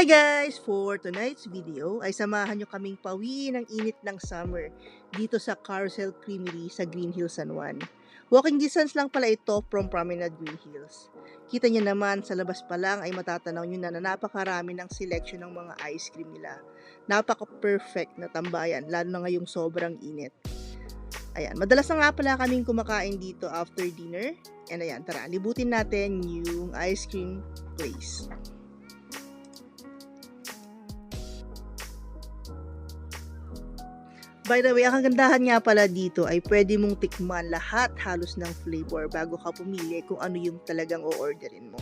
Hi guys! For tonight's video ay samahan nyo kaming pawi ng init ng summer dito sa Carousel Creamery sa Green Hills, San Juan. Walking distance lang pala ito from Promenade Green Hills. Kita nyo naman sa labas pa lang ay matatanaw nyo na, na napakarami ng selection ng mga ice cream nila. Napaka-perfect na tambayan lalo na ngayong sobrang init. Ayan, madalas na nga pala kaming kumakain dito after dinner. And ayan, tara, libutin natin yung ice cream place. By the way, ang kagandahan nga pala dito ay pwede mong tikman lahat halos ng flavor bago ka pumili kung ano yung talagang o-orderin mo.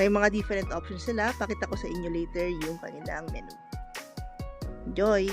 May mga different options sila. Pakita ko sa inyo later yung kanilang menu. Enjoy!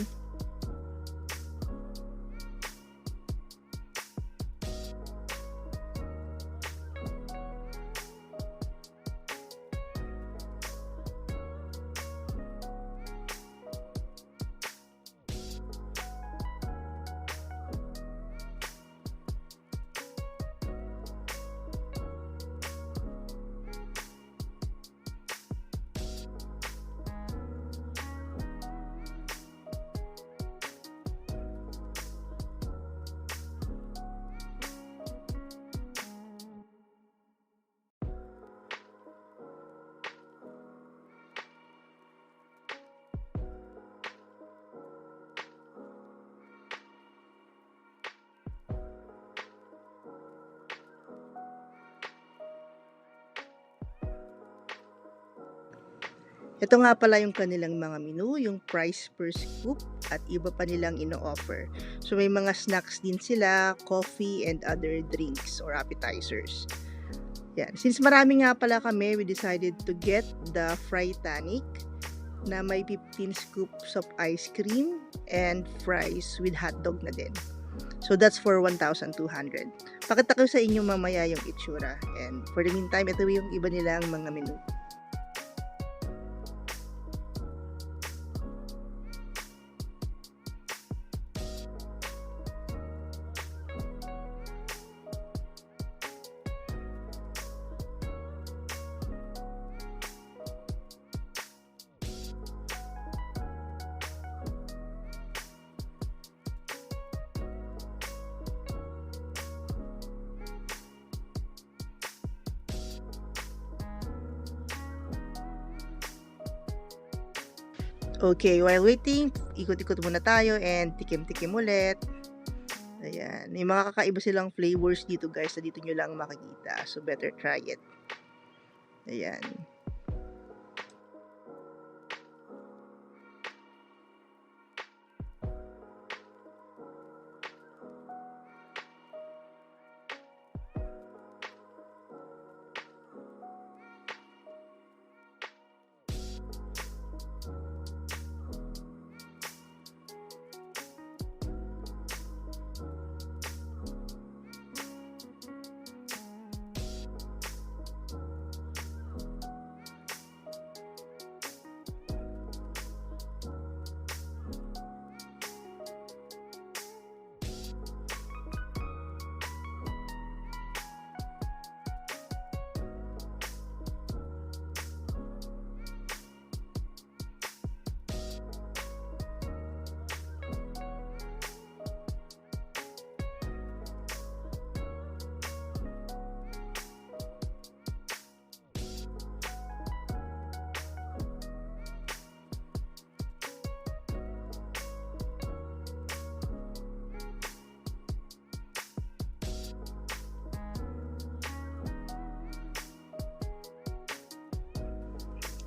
Ito nga pala yung kanilang mga menu, yung price per scoop at iba pa nilang ino-offer. So may mga snacks din sila, coffee and other drinks or appetizers. Yan. Since marami nga pala kami, we decided to get the Frytanic na may 15 scoops of ice cream and fries with hotdog na din. So that's for 1,200. Pakita ko sa inyo mamaya yung itsura. And for the meantime, ito yung iba nilang mga menu. Okay, while waiting, ikot-ikot muna tayo and tikim-tikim ulit. Ayan. May mga kakaiba silang flavors dito guys na dito nyo lang makikita. So, better try it. Ayan.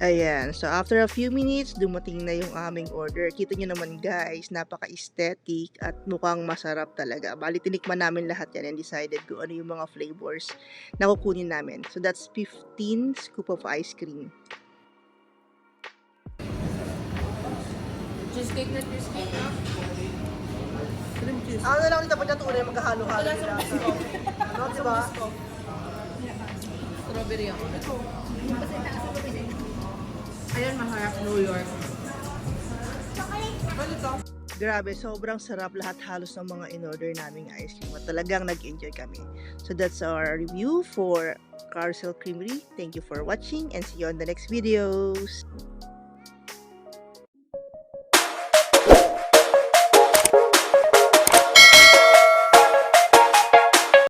Ayan. So, after a few minutes, dumating na yung aming order. Kita nyo naman guys, napaka-aesthetic at mukhang masarap talaga. Bali, tinikman namin lahat yan and decided kung ano yung mga flavors na kukunin namin. So, that's 15 scoop of ice cream. Cheesecake na cheesecake na. Cream cheese. Ano na lang dito pa dyan tunay maghahalo-halo Wala nila. sa Ano, di ba? Strawberry ako. Ayan, maharap New York. Grabe, sobrang sarap lahat halos ng mga in-order naming ice cream at talagang nag-enjoy kami. So that's our review for Carousel Creamery. Thank you for watching and see you on the next videos.